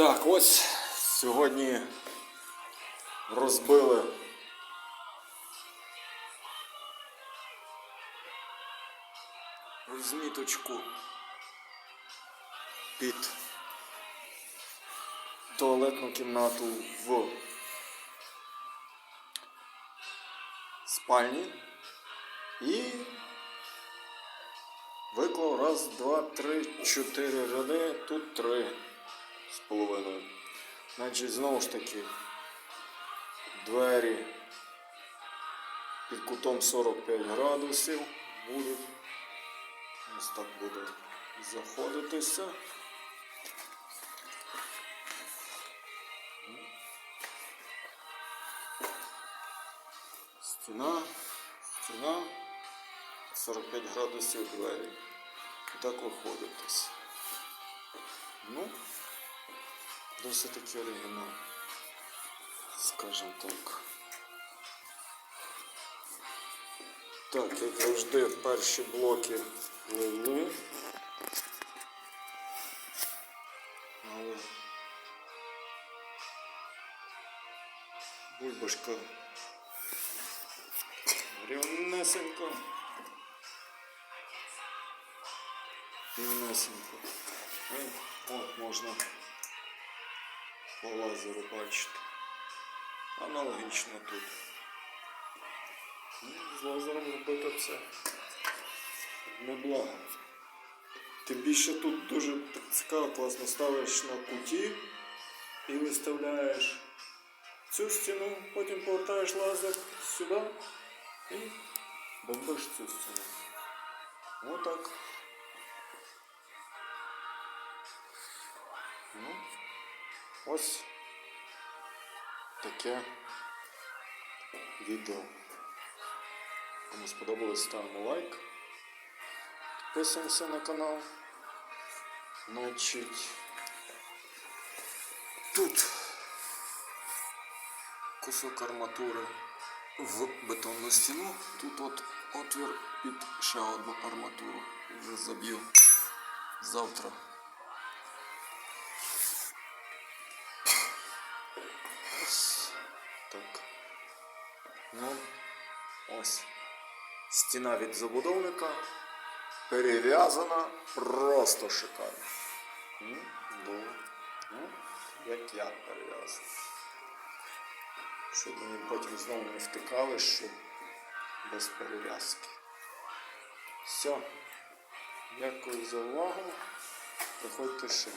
Так, ось сьогодні розбили розміточку під туалетну кімнату в спальні. І виклав раз, два, три, чотири ряди, тут три половиною. Значить, знову ж таки, двері під кутом 45 градусів будуть. Ось так буде заходитися. Стіна, стіна, 45 градусів двері. І так виходитись. Ну, досить таки оригінал. Скажем так. Так, як завжди, перші блоки ливли. Але бульбашка рівнесенько. Рівнесенько. І От можна по лазеру бачити. Аналогічно тут. Ну, З лазером робити це неблаго. Тим більше тут дуже так цікаво, класно ставиш на куті і виставляєш цю стіну, потім повертаєш лазер сюди і бомбиш цю стіну. Отак. Ну, ось таке відео. Кому сподобалось, ставимо лайк. Підписуємося на канал. Значить, тут кусок арматури в бетонну стіну. Тут от отвір під ще одну арматуру. Вже заб'ю завтра. Ну, ось. Стіна від забудовника перев'язана просто шикарно. Ну, ну, як я перев'язаний. Щоб мені потім знову не втикали, що без перев'язки. Все. Дякую за увагу. Приходьте ще.